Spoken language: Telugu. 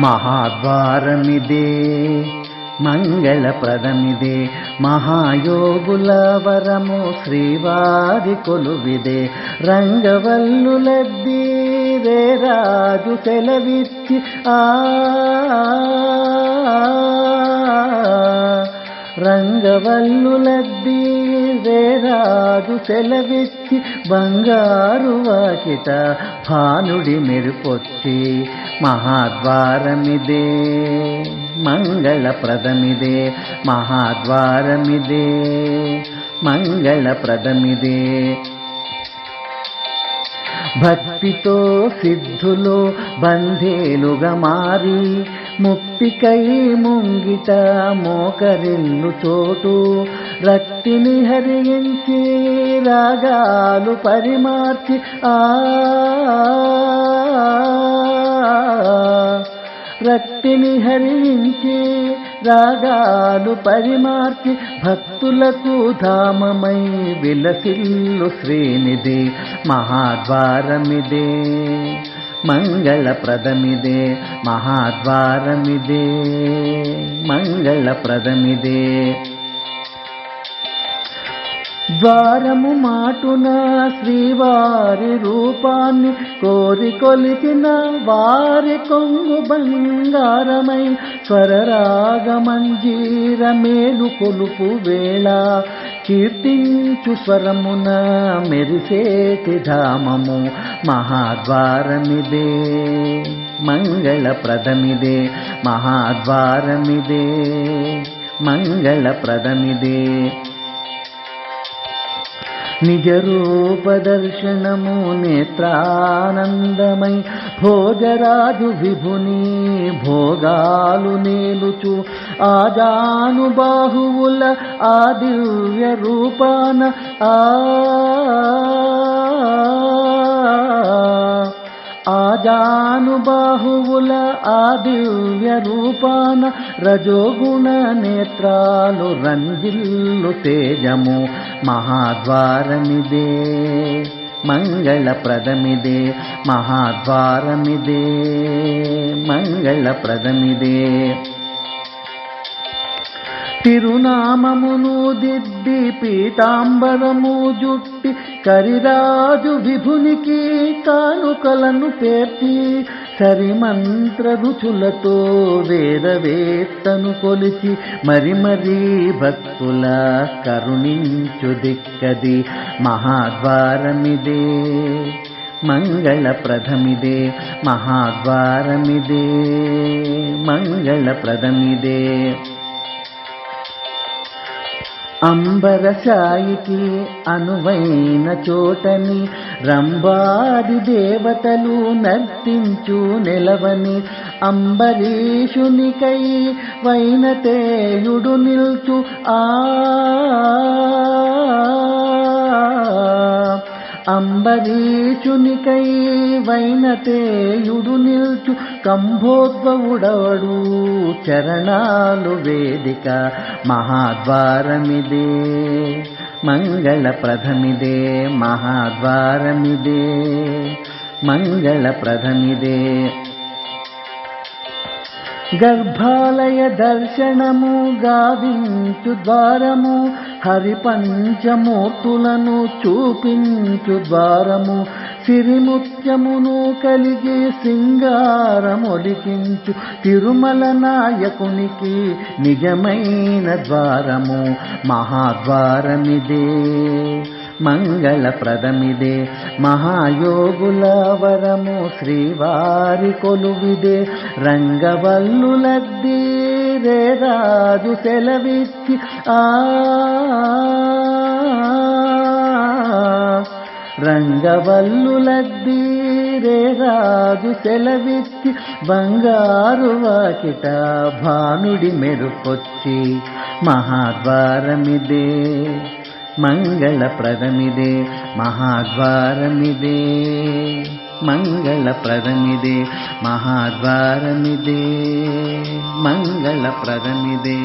మహాద్వారమిదే మంగళప్రదమిదే మహాయోగుల వరము శ్రీవారి కొలువిదే రంగవల్లులద్ది రాజు సెలవిచ్చి ఆ రంగవల్లులద్ది వేరాదు రాజు సెలవిచ్చి బంగారు వాకిట భానుడి మెరుపొచ్చి మహాద్వారమిదే మంగళప్రదమిదే మహాద్వారమిదే మంగళప్రదమిదే. భక్తితో సిద్ధులు బంధేలుగా మారి ముప్పికై ముంగిట మోకరిల్లు చోటు రక్తిని హరించి రాగాలు పరిమార్చి ఆ రక్తిని హరించి రాగాలు పరిమార్చి భక్తులకు ధామమై విలసిల్లు శ్రీనిదే మహాద్వారమిదే. మంగళప్రదమిదే మహాద్వారమిదే. మంగళప్రదమిదే. ద్వారము మాటున శ్రీవారి రూపాన్ని కోరి కొలిచిన వారి కొంగు బంగారమై స్వరరాగమంజీర మేలు కొలుపు వేళ కీర్తించు స్వరమున మెరిసేటి ధామము. మహాద్వారమిదే మంగళప్రదమిదే మహాద్వారమిదే మంగళప్రదమిదే. నిజరూపదర్శనము నేత్రానందమై. భోగరాజు విభుని భోగాలు నేలుచు ఆజానుబాహువుల ఆ దివ్య రూపాన ఆ ఆజానుబాహువుల ఆదివ్య రూపాన రజోగుణ నేత్రాలు రంజిల్లు తేజము మహాద్వారమిదే. మంగళప్రదమిదే మహాద్వారమిదే మంగళప్రదమిదే. తిరునామమును దిద్ది పీతాంబరము జుట్టి కరిరాజు విభునికి కానుకలను పేర్చి సరిమంత్ర రుచులతో వేదవేత్తను కొలిచి మరి మరి భక్తుల కరుణించు దిక్కది మహాద్వారమిదే. మంగళప్రదమిదే మహాద్వారమిదే. మంగళప్రదమిదే. అంబరసాయికి అనువైన చోటని రంబాది దేవతలు నర్తించు నెలవని అంబరీషునికై వైనతేయుడు నిల్చు ఆ అంబరీచునికై వైనతేయుడు నిల్చు కంభోద్భవుడవడు చరణాలు వేదిక మహాద్వారమిదే. మంగళప్రదమిదే మహాద్వారమిదే. మంగళప్రదమిదే గర్భాలయ దర్శనము గావించు ద్వారము హరి పంచమూర్తులను చూపించు ద్వారము సిరిముత్యమును కలిగి సింగారమొలికించు తిరుమల నాయకునికి నిజమైన ద్వారము మహాద్వారమిదే. మంగళప్రదమిదే. మహాయోగుల వరము శ్రీవారి కొలువిదే. రంగవల్లులద్ది రే రాజు సెలవిచ్చి ఆ రంగవల్లులద్ది రే రాజు సెలవిచ్చి బంగారు వాకిట భానుడి మెరుపొచ్చి మహాద్వారమిదే. మంగళప్రదమిదే మహాద్వారమిదే మంగళప్రదమిదే మహాద్వారమిదే మంగళప్రదమిదే